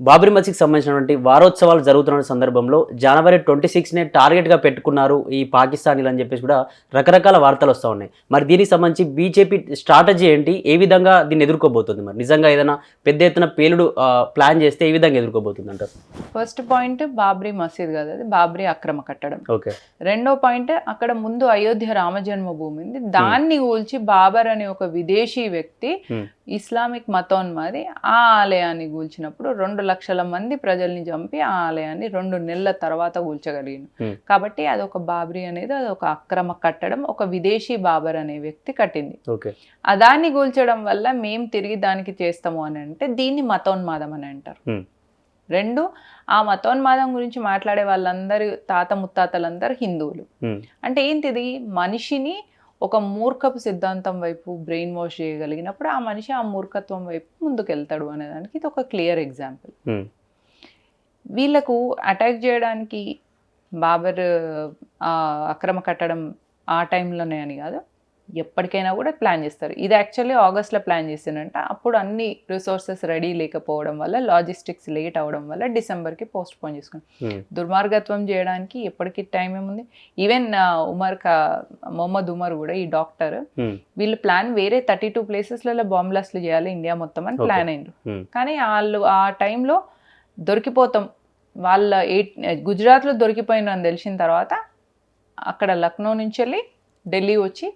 బాబరీ మసీద్కి సంబంధించినటువంటి వారోత్సవాలు జరుగుతున్న సందర్భంలో జనవరి ట్వంటీ సిక్స్నే టార్గెట్గా పెట్టుకున్నారు ఈ పాకిస్తానీలు అని చెప్పేసి కూడా రకరకాల వార్తలు వస్తూ ఉన్నాయి. మరి దీనికి సంబంధించి బీజేపీ స్ట్రాటజీ ఏంటి? ఏ విధంగా దీన్ని ఎదుర్కోబోతుంది మరి? నిజంగా ఏదైనా పెద్ద ఎత్తున పేలుడు ప్లాన్ చేస్తే ఏ విధంగా ఎదుర్కోబోతుంది అంటారు? ఫస్ట్ పాయింట్ బాబ్రీ మసీద్ కదా అది బాబ్రీ అక్రమ కట్టడం. ఓకే. రెండో పాయింట్ అక్కడ ముందు అయోధ్య రామ జన్మభూమి ఉంది. దాన్ని కూల్చి బాబర్ అనే ఒక విదేశీ వ్యక్తి Hmm. ఇస్లామిక్ మతోన్మాది ఆ ఆలయాన్ని కూల్చినప్పుడు రెండు లక్షల మంది ప్రజల్ని చంపి ఆ ఆలయాన్ని రెండు నెలల తర్వాత కూల్చగలిగింది. కాబట్టి అది ఒక బాబ్రీ అనేది అది ఒక అక్రమ కట్టడం ఒక విదేశీ బాబర్ అనే వ్యక్తి కట్టింది. దాన్ని కూల్చడం వల్ల మేము తిరిగి దానికి చేస్తాము అని అంటే దీన్ని మతోన్మాదం అని అంటారు. రెండు ఆ మతోన్మాదం గురించి మాట్లాడే వాళ్ళందరూ తాత ముత్తాతలందరూ హిందువులు. అంటే ఏంటిది? మనిషిని ఒక మూర్ఖపు సిద్ధాంతం వైపు బ్రెయిన్ వాష్ చేయగలిగినప్పుడు ఆ మనిషి ఆ మూర్ఖత్వం వైపు ముందుకెళ్తాడు అనేదానికి ఇది ఒక క్లియర్ ఎగ్జాంపుల్ ఉమ్, వీళ్ళకు అటాక్ చేయడానికి బాబర్ ఆ, అక్రమ కట్టడం ఆ టైంలోనే అని కాదు. ఎప్పటికైనా కూడా ప్లాన్ చేస్తారు. ఇది యాక్చువల్లీ ఆగస్ట్లో ప్లాన్ చేసిందంట అప్పుడు అన్ని రిసోర్సెస్ రెడీ లేకపోవడం వల్ల లాజిస్టిక్స్ లేట్ అవడం వల్ల డిసెంబర్కి పోస్ట్ పోన్ చేసుకున్నాం. ఉమ్, దుర్మార్గత్వం చేయడానికి ఎప్పటికీ టైం ఏముంది ఈవెన్ ఉమర్ కా మొహమ్మద్ ఉమర్ కూడా ఈ డాక్టర్ ఉమ్, వీళ్ళు ప్లాన్ వేరే థర్టీ టూ ప్లేసెస్లలో బాంబ్ బ్లాస్ట్లు చేయాలి ఇండియా మొత్తం అని. ప్లాన్ అయింది ఉమ్, కానీ వాళ్ళు ఆ టైంలో దొరికిపోతాం. వాళ్ళ ఎయిట్ గుజరాత్లో దొరికిపోయిన అని తెలిసిన తర్వాత అక్కడ లక్నో నుంచి వెళ్ళి ఢిల్లీ వచ్చి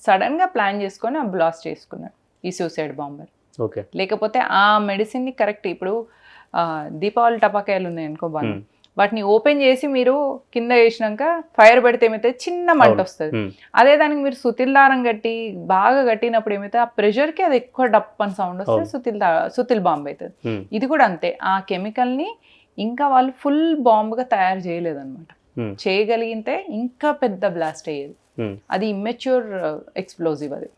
సడన్గా ప్లాన్ చేసుకొని ఆ బ్లాస్ట్ చేసుకున్నాడు ఈ సూసైడ్ బాంబర్ ఓకే లేకపోతే ఆ మెడిసిన్ని కరెక్ట్ ఇప్పుడు దీపావళి టపాకాయలు ఉన్నాయి అనుకో బాగా ఉమ్, వాటిని ఓపెన్ చేసి మీరు కింద వేసినాక ఫైర్ పెడితే ఏమైతే చిన్న మంట. వస్తుంది. ఉమ్, అదే దానికి మీరు సుతిల్ దారం కట్టి బాగా కట్టినప్పుడు ఏమైతే ఆ ప్రెషర్కి అది ఎక్కువ డప్ అని సౌండ్ వస్తే. సుతిల్ సుతిల్ బాంబ్ అవుతుంది. ఇది కూడా అంతే. ఆ కెమికల్ని ఇంకా వాళ్ళు ఫుల్ బాంబ్గా తయారు చేయలేదన్నమాట. Hmm. చేయగలిగితే ఇంకా పెద్ద బ్లాస్ట్ అయ్యేది. Hmm. అది ఇమ్మెచ్యూర్ ఎక్స్ప్లోజివ్ uh, అది.